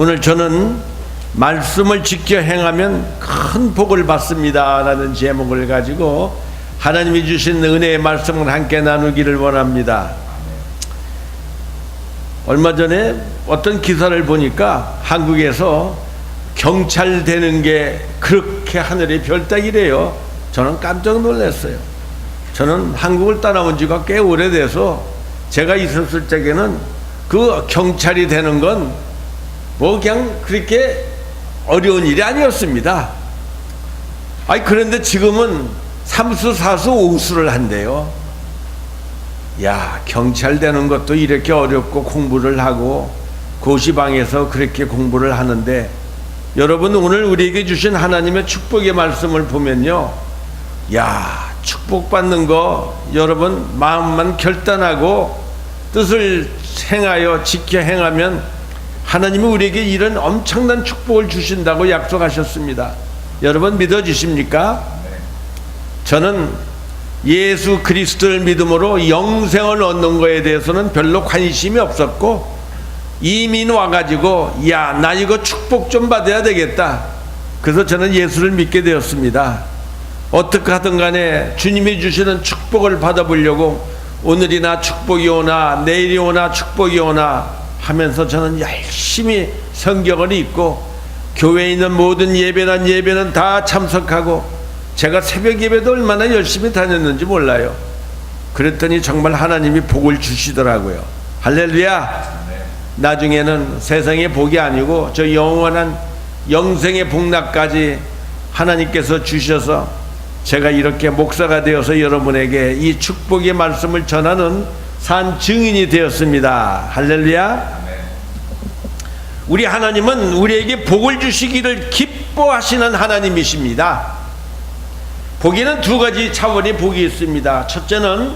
오늘 저는 말씀을 지켜 행하면 큰 복을 받습니다라는 제목을 가지고 하나님이 주신 은혜의 말씀을 함께 나누기를 원합니다. 얼마 전에 어떤 기사를 보니까 한국에서 경찰 되는 게 그렇게 하늘의 별따기래요. 저는 깜짝 놀랐어요. 저는 한국을 떠나온 지가 꽤 오래돼서 제가 있었을 적에는 그 경찰이 되는 건 뭐 그냥 그렇게 어려운 일이 아니었습니다. 아니 그런데 지금은 삼수 사수 오수를 한대요. 야 경찰 되는 것도 이렇게 어렵고 공부를 하고 고시방에서 그렇게 공부를 하는데 여러분 오늘 우리에게 주신 하나님의 축복의 말씀을 보면요. 야 축복받는 거 여러분 마음만 결단하고 뜻을 행하여 지켜 행하면 하나님이 우리에게 이런 엄청난 축복을 주신다고 약속하셨습니다. 여러분 믿어주십니까? 저는 예수 그리스도를 믿음으로 영생을 얻는 것에 대해서는 별로 관심이 없었고 이민 와가지고 야 나 이거 축복 좀 받아야 되겠다. 그래서 저는 예수를 믿게 되었습니다. 어떻게 하든 간에 주님이 주시는 축복을 받아보려고 오늘이나 축복이 오나 내일이 오나 축복이 오나 하면서 저는 열심히 성경을 읽고 교회에 있는 모든 예배나 예배는 다 참석하고 제가 새벽 예배도 얼마나 열심히 다녔는지 몰라요. 그랬더니 정말 하나님이 복을 주시더라고요. 할렐루야. 나중에는 세상의 복이 아니고 저 영원한 영생의 복락까지 하나님께서 주셔서 제가 이렇게 목사가 되어서 여러분에게 이 축복의 말씀을 전하는 산 증인이 되었습니다. 할렐루야. 우리 하나님은 우리에게 복을 주시기를 기뻐하시는 하나님이십니다. 복에는 두 가지 차원의 복이 있습니다. 첫째는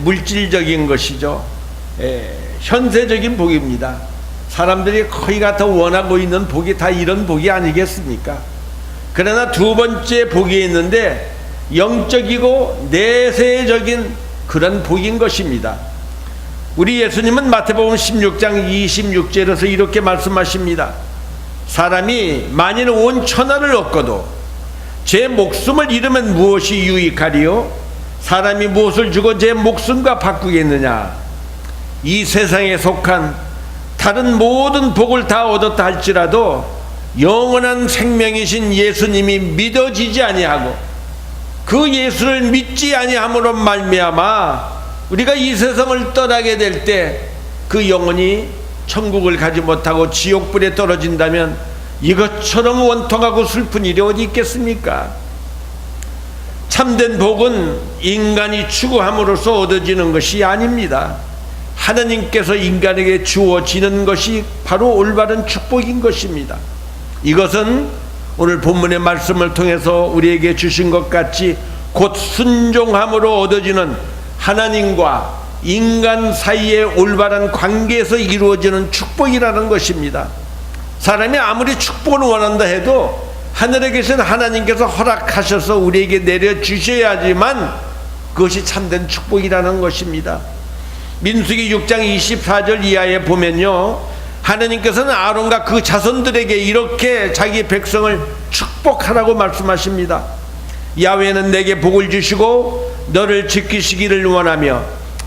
물질적인 것이죠. 에, 현세적인 복입니다. 사람들이 거의 다 원하고 있는 복이 다 이런 복이 아니겠습니까? 그러나 두 번째 복이 있는데 영적이고 내세적인 그런 복인 것입니다. 우리 예수님은 마태복음 16장 26절에서 이렇게 말씀하십니다. 사람이 만일 온 천하를 얻고도 제 목숨을 잃으면 무엇이 유익하리요? 사람이 무엇을 주고 제 목숨과 바꾸겠느냐? 이 세상에 속한 다른 모든 복을 다 얻었다 할지라도 영원한 생명이신 예수님이 믿어지지 아니하고 그 예수를 믿지 아니함으로 말미암아 우리가 이 세상을 떠나게 될 때 그 영혼이 천국을 가지 못하고 지옥불에 떨어진다면 이것처럼 원통하고 슬픈 일이 어디 있겠습니까? 참된 복은 인간이 추구함으로써 얻어지는 것이 아닙니다. 하나님께서 인간에게 주어지는 것이 바로 올바른 축복인 것입니다. 이것은 오늘 본문의 말씀을 통해서 우리에게 주신 것 같이 곧 순종함으로 얻어지는 하나님과 인간 사이의 올바른 관계에서 이루어지는 축복이라는 것입니다. 사람이 아무리 축복을 원한다 해도 하늘에 계신 하나님께서 허락하셔서 우리에게 내려 주셔야지만 그것이 참된 축복이라는 것입니다. 민수기 6장 24절 이하에 보면요. 하나님께서는 아론과 그 자손들에게 이렇게 자기 백성을 축복하라고 말씀하십니다. 야훼는 내게 복을 주시고 너를 지키시기를 원하며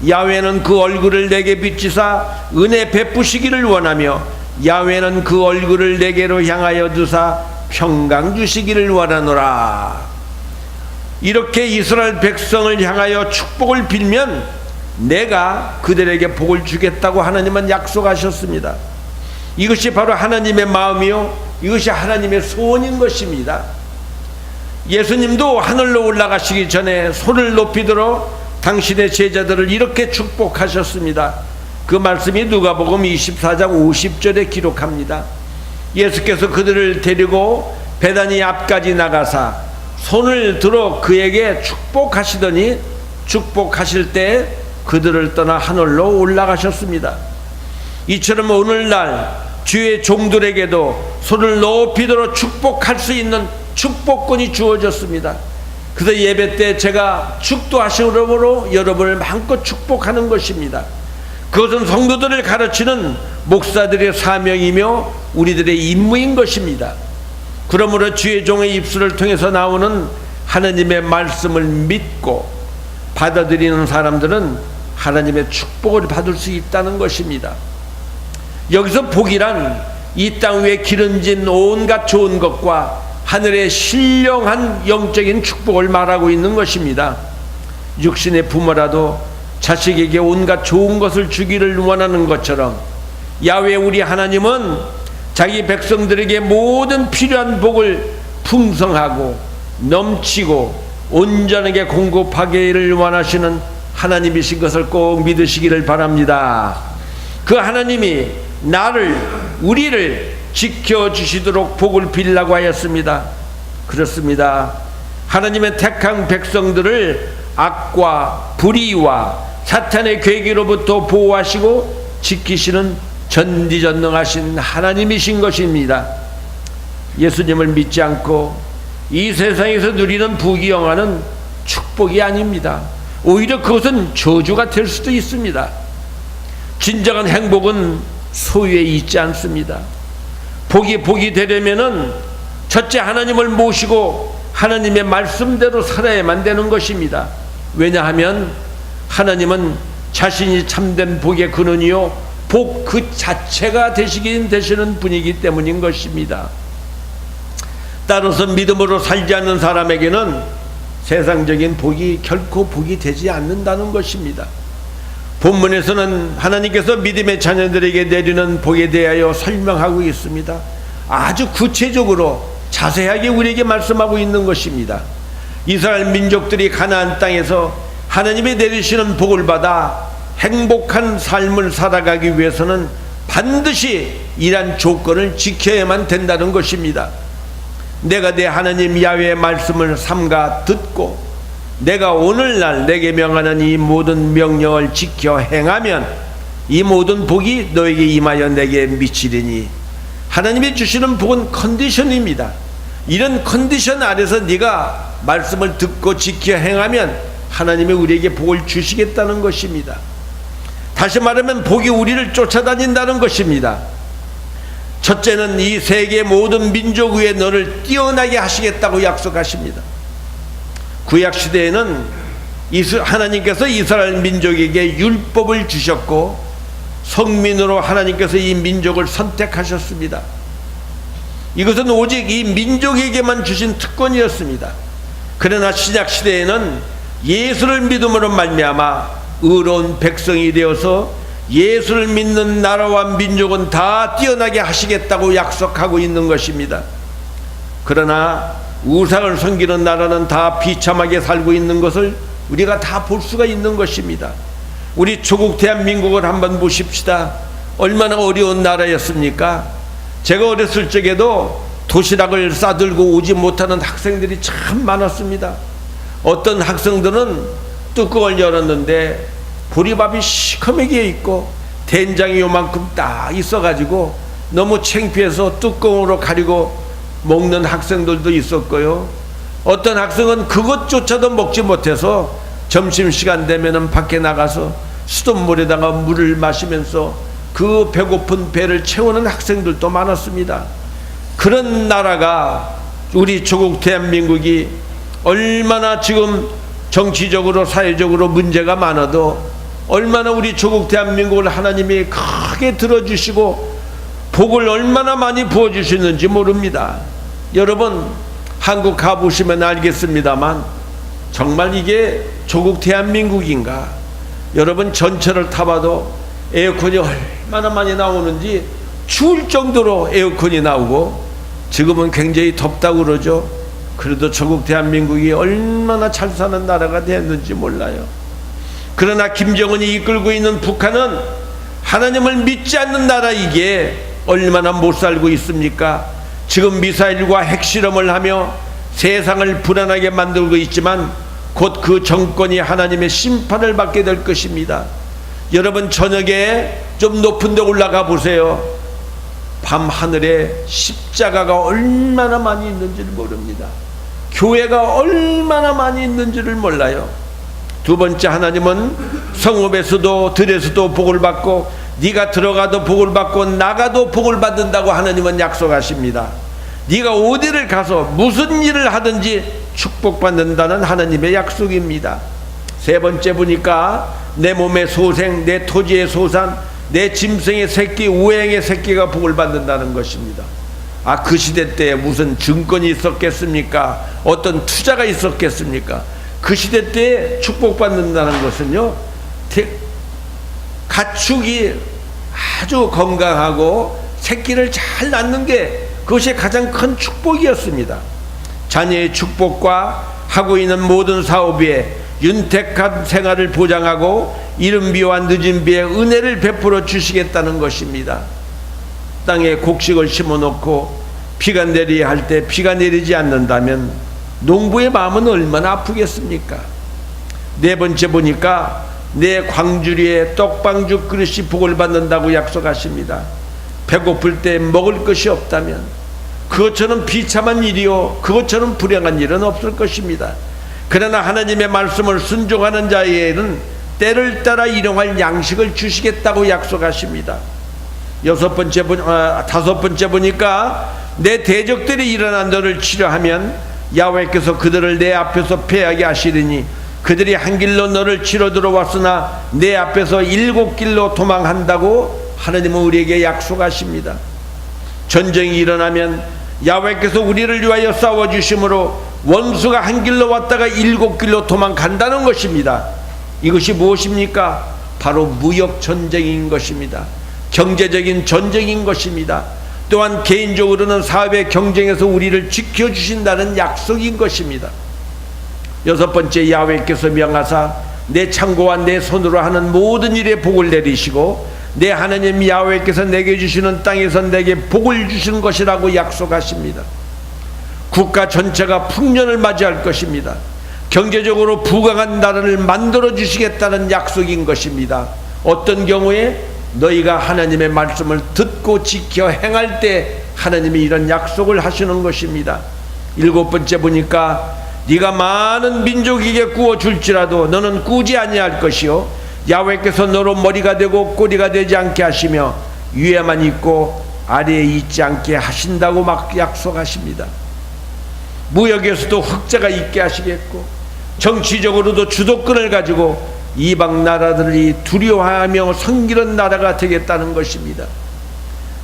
야훼는 그 얼굴을 내게 비치사 은혜 베푸시기를 원하며 야훼는 그 얼굴을 내게로 향하여 두사 평강 주시기를 원하노라. 이렇게 이스라엘 백성을 향하여 축복을 빌면 내가 그들에게 복을 주겠다고 하나님은 약속하셨습니다. 이것이 바로 하나님의 마음이요. 이것이 하나님의 소원인 것입니다. 예수님도 하늘로 올라가시기 전에 손을 높이도록 당신의 제자들을 이렇게 축복하셨습니다. 그 말씀이 누가복음 24장 50절에 기록합니다. 예수께서 그들을 데리고 베다니 앞까지 나가사 손을 들어 그에게 축복하시더니 축복하실 때 그들을 떠나 하늘로 올라가셨습니다. 이처럼 오늘날 주의 종들에게도 손을 높이 들어 축복할 수 있는 축복권이 주어졌습니다. 그래서 예배 때 제가 축도하시므로 여러분을 마음껏 축복하는 것입니다. 그것은 성도들을 가르치는 목사들의 사명이며 우리들의 임무인 것입니다. 그러므로 주의 종의 입술을 통해서 나오는 하나님의 말씀을 믿고 받아들이는 사람들은 하나님의 축복을 받을 수 있다는 것입니다. 여기서 복이란 이 땅 위에 기름진 온갖 좋은 것과 하늘의 신령한 영적인 축복을 말하고 있는 것입니다. 육신의 부모라도 자식에게 온갖 좋은 것을 주기를 원하는 것처럼 야외 우리 하나님은 자기 백성들에게 모든 필요한 복을 풍성하고 넘치고 온전하게 공급하기를 원하시는 하나님이신 것을 꼭 믿으시기를 바랍니다. 그 하나님이 나를 우리를 지켜 주시도록 복을 빌라고 하였습니다. 그렇습니다. 하나님의 택한 백성들을 악과 불의와 사탄의 괴기로부터 보호하시고 지키시는 전지전능하신 하나님이신 것입니다. 예수님을 믿지 않고 이 세상에서 누리는 부귀영화는 축복이 아닙니다. 오히려 그것은 저주가 될 수도 있습니다. 진정한 행복은 소유에 있지 않습니다. 복이 복이 되려면은 첫째 하나님을 모시고 하나님의 말씀대로 살아야만 되는 것입니다. 왜냐하면 하나님은 자신이 참된 복의 근원이요 복 그 자체가 되시긴 되시는 분이기 때문인 것입니다. 따라서 믿음으로 살지 않는 사람에게는 세상적인 복이 결코 복이 되지 않는다는 것입니다. 본문에서는 하나님께서 믿음의 자녀들에게 내리는 복에 대하여 설명하고 있습니다. 아주 구체적으로 자세하게 우리에게 말씀하고 있는 것입니다. 이스라엘 민족들이 가나안 땅에서 하나님이 내리시는 복을 받아 행복한 삶을 살아가기 위해서는 반드시 이란 조건을 지켜야만 된다는 것입니다. 내가 내 하나님 야외의 말씀을 삼가 듣고 내가 오늘날 내게 명하는 이 모든 명령을 지켜 행하면 이 모든 복이 너에게 임하여 내게 미치리니 하나님이 주시는 복은 컨디션입니다. 이런 컨디션 아래서 네가 말씀을 듣고 지켜 행하면 하나님이 우리에게 복을 주시겠다는 것입니다. 다시 말하면 복이 우리를 쫓아다닌다는 것입니다. 첫째는 이 세계 모든 민족 위에 너를 뛰어나게 하시겠다고 약속하십니다. 구약 시대에는 하나님께서 이스라엘 민족에게 율법을 주셨고 성민으로 하나님께서 이 민족을 선택하셨습니다. 이것은 오직 이 민족에게만 주신 특권이었습니다. 그러나 신약 시대에는 예수를 믿음으로 말미암아 의로운 백성이 되어서 예수를 믿는 나라와 민족은 다 뛰어나게 하시겠다고 약속하고 있는 것입니다. 그러나 우상을 섬기는 나라는 다 비참하게 살고 있는 것을 우리가 다 볼 수가 있는 것입니다. 우리 조국 대한민국을 한번 보십시다. 얼마나 어려운 나라였습니까? 제가 어렸을 적에도 도시락을 싸들고 오지 못하는 학생들이 참 많았습니다. 어떤 학생들은 뚜껑을 열었는데 보리밥이 시커멓게 있고 된장이 요만큼 딱 있어가지고 너무 창피해서 뚜껑으로 가리고 먹는 학생들도 있었고요. 어떤 학생은 그것조차도 먹지 못해서 점심시간 되면은 밖에 나가서 수돗물에다가 물을 마시면서 그 배고픈 배를 채우는 학생들도 많았습니다. 그런 나라가 우리 조국 대한민국이 얼마나 지금 정치적으로 사회적으로 문제가 많아도 얼마나 우리 조국 대한민국을 하나님이 크게 들어주시고 복을 얼마나 많이 부어주시는지 모릅니다. 여러분 한국 가보시면 알겠습니다만 정말 이게 조국 대한민국인가? 여러분 전철을 타봐도 에어컨이 얼마나 많이 나오는지 추울 정도로 에어컨이 나오고 지금은 굉장히 덥다고 그러죠. 그래도 조국 대한민국이 얼마나 잘 사는 나라가 됐는지 몰라요. 그러나 김정은이 이끌고 있는 북한은 하나님을 믿지 않는 나라이기에 얼마나 못 살고 있습니까? 지금 미사일과 핵실험을 하며 세상을 불안하게 만들고 있지만 곧 그 정권이 하나님의 심판을 받게 될 것입니다. 여러분 저녁에 좀 높은 데 올라가 보세요. 밤 하늘에 십자가가 얼마나 많이 있는지를 모릅니다. 교회가 얼마나 많이 있는지를 몰라요. 두 번째 하나님은 성읍에서도 들에서도 복을 받고 네가 들어가도 복을 받고 나가도 복을 받는다고 하나님은 약속하십니다. 네가 어디를 가서 무슨 일을 하든지 축복받는다는 하나님의 약속입니다. 세 번째 보니까 내 몸의 소생, 내 토지의 소산, 내 짐승의 새끼, 우행의 새끼가 복을 받는다는 것입니다. 아, 그 시대 때 무슨 증권이 있었겠습니까? 어떤 투자가 있었겠습니까? 그 시대 때 축복받는다는 것은요, 대- 가축이 아주 건강하고 새끼를 잘 낳는 게 그것이 가장 큰 축복이었습니다. 자녀의 축복과 하고 있는 모든 사업에 윤택한 생활을 보장하고 이른 비와 늦은 비에 은혜를 베풀어 주시겠다는 것입니다. 땅에 곡식을 심어 놓고 비가 내리야 할 때 비가 내리지 않는다면 농부의 마음은 얼마나 아프겠습니까? 네 번째 보니까 내 광주리에 떡방죽 그릇이 복을 받는다고 약속하십니다. 배고플 때 먹을 것이 없다면 그것처럼 비참한 일이요 그것처럼 불행한 일은 없을 것입니다. 그러나 하나님의 말씀을 순종하는 자에게는 때를 따라 일용할 양식을 주시겠다고 약속하십니다. 여섯 번째 보, 아, 다섯 번째 보니까 내 대적들이 일어난 너를 치료하면 야훼께서 그들을 내 앞에서 패하게 하시리니 그들이 한 길로 너를 치러 들어왔으나 내 앞에서 일곱 길로 도망한다고 하나님은 우리에게 약속하십니다. 전쟁이 일어나면 야훼께서 우리를 위하여 싸워 주심으로 원수가 한 길로 왔다가 일곱 길로 도망간다는 것입니다. 이것이 무엇입니까? 바로 무역 전쟁인 것입니다. 경제적인 전쟁인 것입니다. 또한 개인적으로는 사업의 경쟁에서 우리를 지켜 주신다는 약속인 것입니다. 여섯 번째 야훼께서 명하사 내 창고와 내 손으로 하는 모든 일에 복을 내리시고 내 하나님 야훼께서 내게 주시는 땅에서 내게 복을 주시는 것이라고 약속하십니다. 국가 전체가 풍년을 맞이할 것입니다. 경제적으로 부강한 나라를 만들어 주시겠다는 약속인 것입니다. 어떤 경우에 너희가 하나님의 말씀을 듣고 지켜 행할 때 하나님이 이런 약속을 하시는 것입니다. 일곱 번째 보니까 네가 많은 민족에게 구워 줄지라도 너는 꾸지 아니할 것이요 야훼께서 너로 머리가 되고 꼬리가 되지 않게 하시며 위에만 있고 아래에 있지 않게 하신다고 막 약속하십니다. 무역에서도 흑자가 있게 하시겠고 정치적으로도 주도권을 가지고 이방 나라들이 두려워하며 섬기는 나라가 되겠다는 것입니다.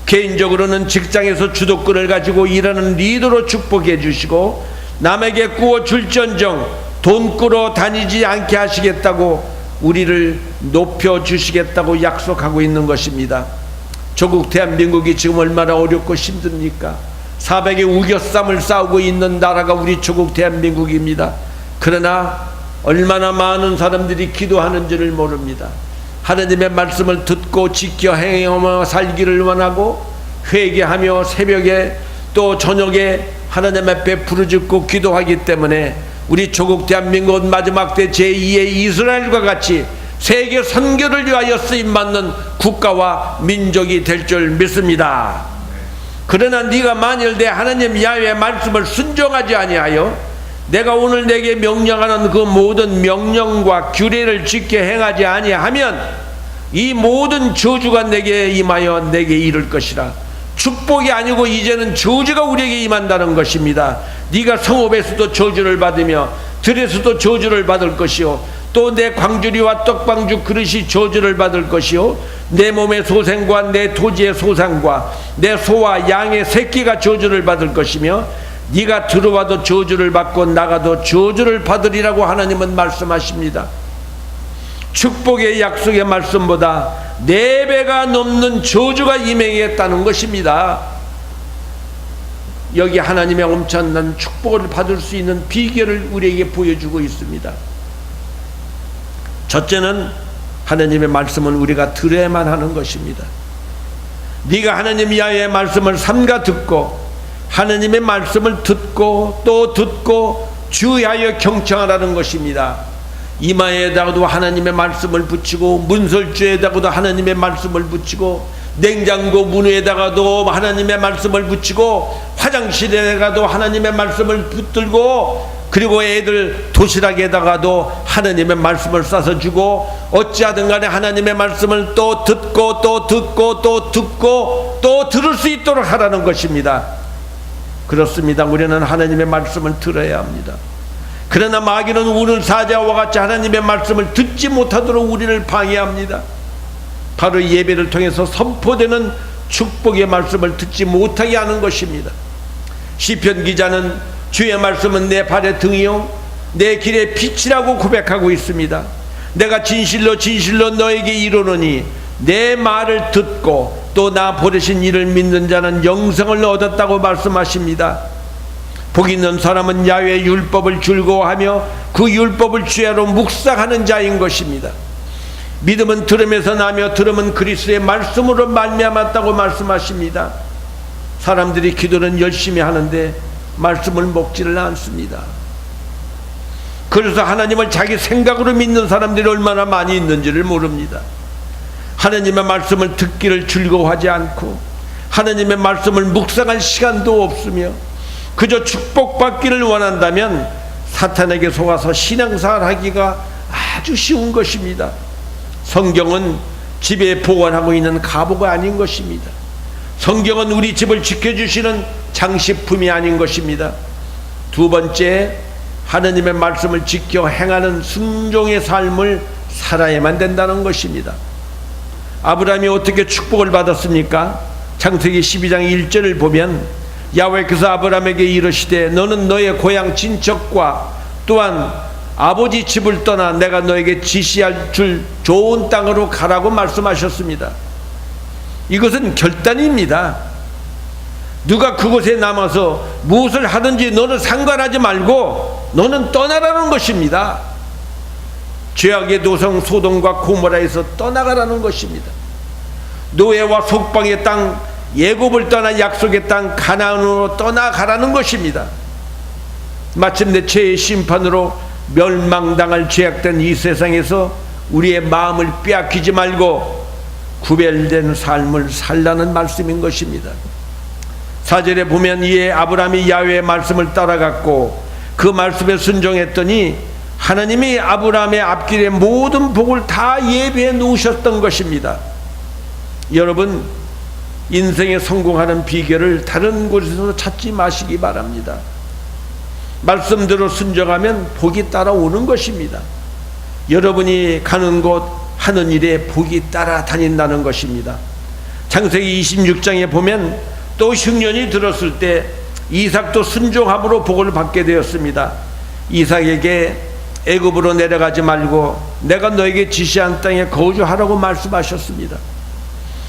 개인적으로는 직장에서 주도권을 가지고 일하는 리더로 축복해 주시고 남에게 구워 줄전정 돈 꾸러 다니지 않게 하시겠다고 우리를 높여 주시겠다고 약속하고 있는 것입니다. 조국 대한민국이 지금 얼마나 어렵고 힘듭니까? 400의 우겨쌈을 싸우고 있는 나라가 우리 조국 대한민국입니다. 그러나 얼마나 많은 사람들이 기도하는지를 모릅니다. 하나님의 말씀을 듣고 지켜 행하며 살기를 원하고 회개하며 새벽에 또 저녁에 하나님 앞에 부르짖고 기도하기 때문에 우리 조국 대한민국 마지막 때 제2의 이스라엘과 같이 세계 선교를 위하여 쓰임 받는 국가와 민족이 될 줄 믿습니다. 그러나 네가 만일 내 하나님 야훼의 말씀을 순종하지 아니하여 내가 오늘 내게 명령하는 그 모든 명령과 규례를 지켜 행하지 아니하면 이 모든 저주가 내게 임하여 내게 이를 것이라 축복이 아니고 이제는 저주가 우리에게 임한다는 것입니다. 네가 성읍에서도 저주를 받으며 들에서도 저주를 받을 것이요 또 내 광주리와 떡방주 그릇이 저주를 받을 것이요 내 몸의 소생과 내 토지의 소상과 내 소와 양의 새끼가 저주를 받을 것이며 네가 들어와도 저주를 받고 나가도 저주를 받으리라고 하나님은 말씀하십니다. 축복의 약속의 말씀보다 네 배가 넘는 저주가 임행했다는 것입니다. 여기 하나님의 엄청난 축복을 받을 수 있는 비결을 우리에게 보여주고 있습니다. 첫째는 하나님의 말씀은 우리가 들어야만 하는 것입니다. 네가 하나님 야의 말씀을 삼가 듣고 하나님의 말씀을 듣고 또 듣고 주의하여 경청하라는 것입니다. 이마에다가도 하나님의 말씀을 붙이고 문설주에다가도 하나님의 말씀을 붙이고 냉장고 문에다가도 하나님의 말씀을 붙이고 화장실에다가도 하나님의 말씀을 붙들고 그리고 애들 도시락에다가도 하나님의 말씀을 싸서 주고 어찌하든 간에 하나님의 말씀을 또 듣고 또 듣고 또 듣고 또 들을 수 있도록 하라는 것입니다. 그렇습니다. 우리는 하나님의 말씀을 들어야 합니다. 그러나 마귀는 우는 사자와 같이 하나님의 말씀을 듣지 못하도록 우리를 방해합니다. 바로 예배를 통해서 선포되는 축복의 말씀을 듣지 못하게 하는 것입니다. 시편 기자는 주의 말씀은 내 발의 등이요 내 길의 빛이라고 고백하고 있습니다. 내가 진실로 진실로 너에게 이르노니 내 말을 듣고 또 나 보내신 이를 믿는 자는 영생을 얻었다고 말씀하십니다. 복 있는 사람은 야외 율법을 즐거워하며 그 율법을 주야로 묵상하는 자인 것입니다. 믿음은 들음에서 나며 들음은 그리스도의 말씀으로 말미암았다고 말씀하십니다. 사람들이 기도는 열심히 하는데 말씀을 먹지를 않습니다. 그래서 하나님을 자기 생각으로 믿는 사람들이 얼마나 많이 있는지를 모릅니다. 하나님의 말씀을 듣기를 즐거워하지 않고 하나님의 말씀을 묵상할 시간도 없으며 그저 축복받기를 원한다면 사탄에게 속아서 신앙생활 하기가 아주 쉬운 것입니다. 성경은 집에 보관하고 있는 가보가 아닌 것입니다. 성경은 우리 집을 지켜주시는 장식품이 아닌 것입니다. 두 번째, 하나님의 말씀을 지켜 행하는 순종의 삶을 살아야만 된다는 것입니다. 아브라함이 어떻게 축복을 받았습니까? 창세기 12장 1절을 보면 야훼께서 아브라함에게 이르시되 너는 너의 고향 친척과 또한 아버지 집을 떠나 내가 너에게 지시할 줄 좋은 땅으로 가라고 말씀하셨습니다. 이것은 결단입니다. 누가 그곳에 남아서 무엇을 하든지 너는 상관하지 말고 너는 떠나라는 것입니다. 죄악의 도성 소돔과 고모라에서 떠나가라는 것입니다. 노예와 속방의 땅 예굽을 떠나 약속의 땅 가나안으로 떠나가라는 것입니다. 마침내 죄의 심판으로 멸망당할 죄악된 이 세상에서 우리의 마음을 빼앗기지 말고 구별된 삶을 살라는 말씀인 것입니다. 사절에 보면 이에 아브라함이 야훼의 말씀을 따라갔고 그 말씀에 순종했더니 하나님이 아브라함의 앞길에 모든 복을 다 예배해 놓으셨던 것입니다. 여러분 인생에 성공하는 비결을 다른 곳에서 찾지 마시기 바랍니다. 말씀대로 순종하면 복이 따라오는 것입니다. 여러분이 가는 곳 하는 일에 복이 따라다닌다는 것입니다. 창세기 26장에 보면 또 흉년이 들었을 때 이삭도 순종함으로 복을 받게 되었습니다. 이삭에게 애굽으로 내려가지 말고 내가 너에게 지시한 땅에 거주하라고 말씀하셨습니다.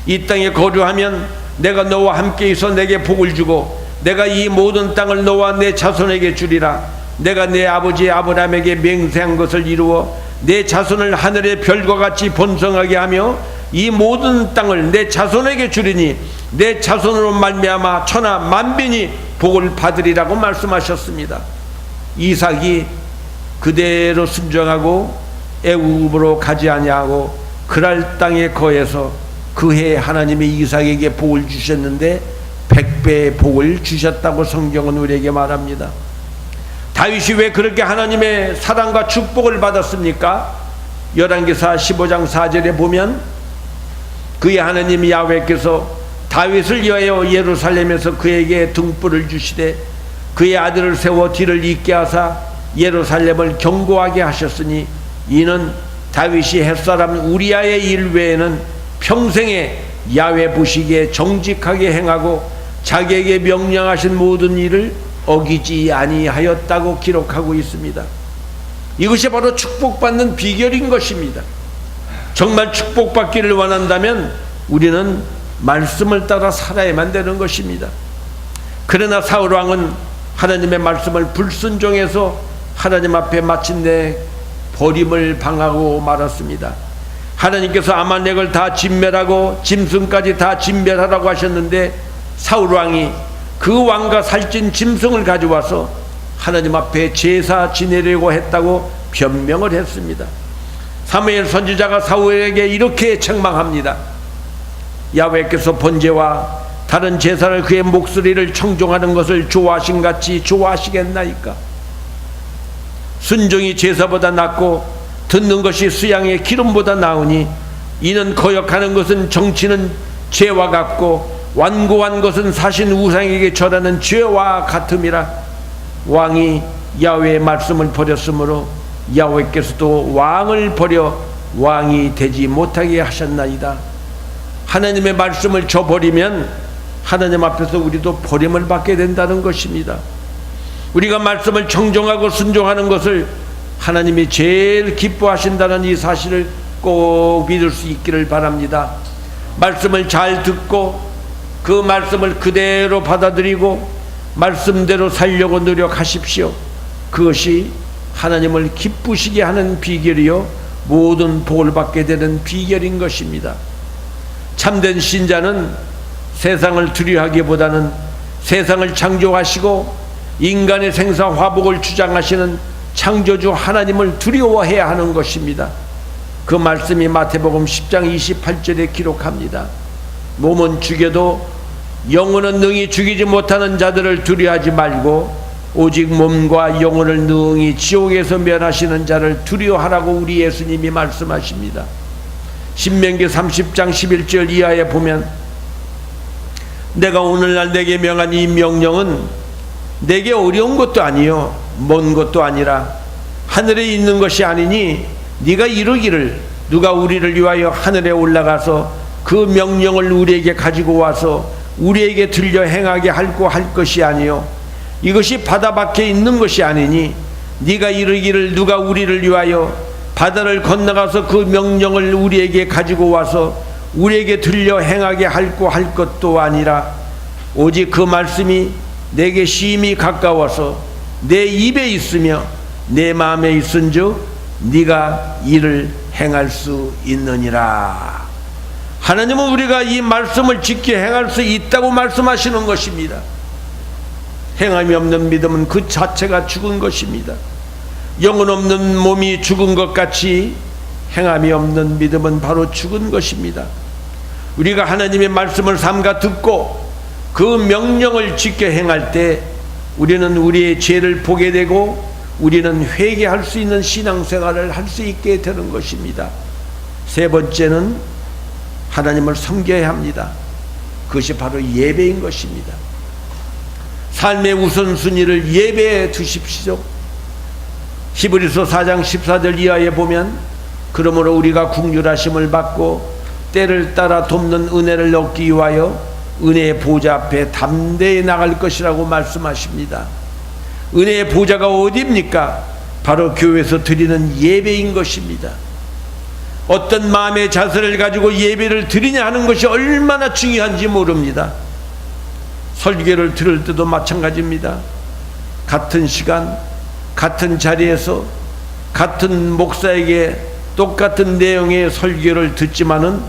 이 땅에 거주하면 내가 너와 함께 있어 내게 복을 주고 내가 이 모든 땅을 너와 내 자손에게 주리라. 내가 내 아버지 아브라함에게 맹세한 것을 이루어 내 자손을 하늘의 별과 같이 번성하게 하며 이 모든 땅을 내 자손에게 주리니 내 자손으로 말미암아 천하 만빈이 복을 받으리라고 말씀하셨습니다. 이삭이 그대로 순종하고 애굽으로 가지 아니하고 그랄 땅에 거해서 그해 하나님이 이삭에게 복을 주셨는데 백배의 복을 주셨다고 성경은 우리에게 말합니다. 다윗이 왜 그렇게 하나님의 사랑과 축복을 받았습니까? 열왕기사 15장 4절에 보면 그의 하나님 야훼께서 다윗을 위하여 예루살렘에서 그에게 등불을 주시되 그의 아들을 세워 뒤를 잇게 하사 예루살렘을 경고하게 하셨으니 이는 다윗이 햇사람 우리아의 일 외에는 평생에 야외 부식에 정직하게 행하고 자기에게 명령하신 모든 일을 어기지 아니하였다고 기록하고 있습니다. 이것이 바로 축복받는 비결인 것입니다. 정말 축복받기를 원한다면 우리는 말씀을 따라 살아야만 되는 것입니다. 그러나 사울 왕은 하나님의 말씀을 불순종해서 하나님 앞에 마침내 버림을 당하고 말았습니다. 하나님께서 아말렉을 다 진멸하고 짐승까지 다 진멸하라고 하셨는데 사울 왕이 그 왕과 살찐 짐승을 가져와서 하나님 앞에 제사 지내려고 했다고 변명을 했습니다. 사무엘 선지자가 사울에게 이렇게 책망합니다. 야훼께서 번제와 다른 제사를 그의 목소리를 청종하는 것을 좋아하신 같이 좋아하시겠나이까? 순종이 제사보다 낫고 듣는 것이 수양의 기름보다 나으니 이는 거역하는 것은 정치는 죄와 같고 완고한 것은 사신 우상에게 절하는 죄와 같음이라 왕이 야훼의 말씀을 버렸으므로 야훼께서도 왕을 버려 왕이 되지 못하게 하셨나이다. 하나님의 말씀을 저버리면 하나님 앞에서 우리도 버림을 받게 된다는 것입니다. 우리가 말씀을 정정하고 순종하는 것을 하나님이 제일 기뻐하신다는 이 사실을 꼭 믿을 수 있기를 바랍니다. 말씀을 잘 듣고 그 말씀을 그대로 받아들이고 말씀대로 살려고 노력하십시오. 그것이 하나님을 기쁘시게 하는 비결이요 모든 복을 받게 되는 비결인 것입니다. 참된 신자는 세상을 두려워하기보다는 세상을 창조하시고 인간의 생사 화복을 주장하시는 창조주 하나님을 두려워해야 하는 것입니다. 그 말씀이 마태복음 10장 28절에 기록합니다. 몸은 죽여도 영혼은 능히 죽이지 못하는 자들을 두려워하지 말고 오직 몸과 영혼을 능히 지옥에서 면하시는 자를 두려워하라고 우리 예수님이 말씀하십니다. 신명기 30장 11절 이하에 보면 내가 오늘날 내게 명한 이 명령은 내게 어려운 것도 아니요 먼 것도 아니라 하늘에 있는 것이 아니니 네가 이르기를 누가 우리를 위하여 하늘에 올라가서 그 명령을 우리에게 가지고 와서 우리에게 들려 행하게 할고 할 것이 아니요 이것이 바다 밖에 있는 것이 아니니 네가 이르기를 누가 우리를 위하여 바다를 건너가서 그 명령을 우리에게 가지고 와서 우리에게 들려 행하게 할고 할 것도 아니라 오직 그 말씀이 내게 심히 가까워서 내 입에 있으며 내 마음에 있은즉 네가 이를 행할 수 있느니라. 하나님은 우리가 이 말씀을 지켜 행할 수 있다고 말씀하시는 것입니다. 행함이 없는 믿음은 그 자체가 죽은 것입니다. 영혼 없는 몸이 죽은 것 같이 행함이 없는 믿음은 바로 죽은 것입니다. 우리가 하나님의 말씀을 삼가 듣고 그 명령을 지켜 행할 때 우리는 우리의 죄를 보게 되고 우리는 회개할 수 있는 신앙생활을 할 수 있게 되는 것입니다. 세 번째는 하나님을 섬겨야 합니다. 그것이 바로 예배인 것입니다. 삶의 우선순위를 예배에 두십시오. 히브리서 4장 14절 이하에 보면 그러므로 우리가 국률하심을 받고 때를 따라 돕는 은혜를 얻기 위하여 은혜의 보좌 앞에 담대히 나갈 것이라고 말씀하십니다. 은혜의 보좌가 어디입니까? 바로 교회에서 드리는 예배인 것입니다. 어떤 마음의 자세를 가지고 예배를 드리냐 하는 것이 얼마나 중요한지 모릅니다. 설교를 들을 때도 마찬가지입니다. 같은 시간, 같은 자리에서 같은 목사에게 똑같은 내용의 설교를 듣지만은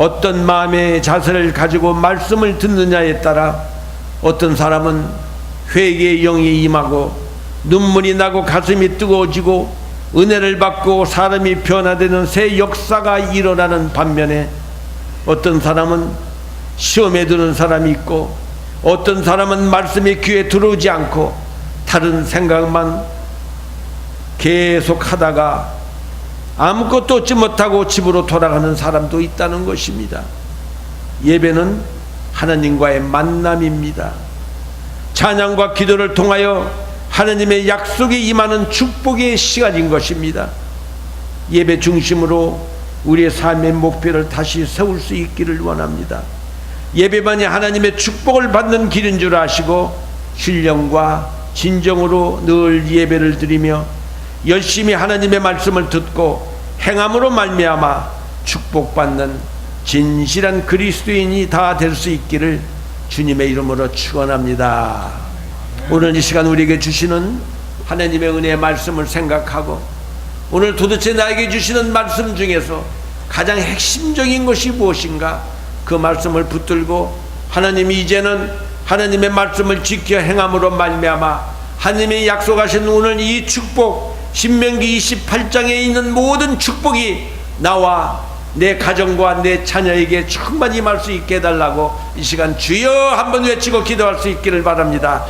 어떤 마음의 자세를 가지고 말씀을 듣느냐에 따라 어떤 사람은 회개의 영이 임하고 눈물이 나고 가슴이 뜨거워지고 은혜를 받고 사람이 변화되는 새 역사가 일어나는 반면에 어떤 사람은 시험에 드는 사람이 있고 어떤 사람은 말씀이 귀에 들어오지 않고 다른 생각만 계속 하다가 아무것도 얻지 못하고 집으로 돌아가는 사람도 있다는 것입니다. 예배는 하나님과의 만남입니다. 찬양과 기도를 통하여 하나님의 약속이 임하는 축복의 시간인 것입니다. 예배 중심으로 우리의 삶의 목표를 다시 세울 수 있기를 원합니다. 예배만이 하나님의 축복을 받는 길인 줄 아시고 신령과 진정으로 늘 예배를 드리며 열심히 하나님의 말씀을 듣고 행함으로 말미암아 축복받는 진실한 그리스도인이 다 될 수 있기를 주님의 이름으로 축원합니다. 오늘 이 시간 우리에게 주시는 하나님의 은혜의 말씀을 생각하고 오늘 도대체 나에게 주시는 말씀 중에서 가장 핵심적인 것이 무엇인가 그 말씀을 붙들고 하나님이 이제는 하나님의 말씀을 지켜 행함으로 말미암아 하나님의 약속하신 오늘 이 축복 신명기 28장에 있는 모든 축복이 나와 내 가정과 내 자녀에게 충만히 임할 수 있게 해달라고 이 시간 주여 한번 외치고 기도할 수 있기를 바랍니다.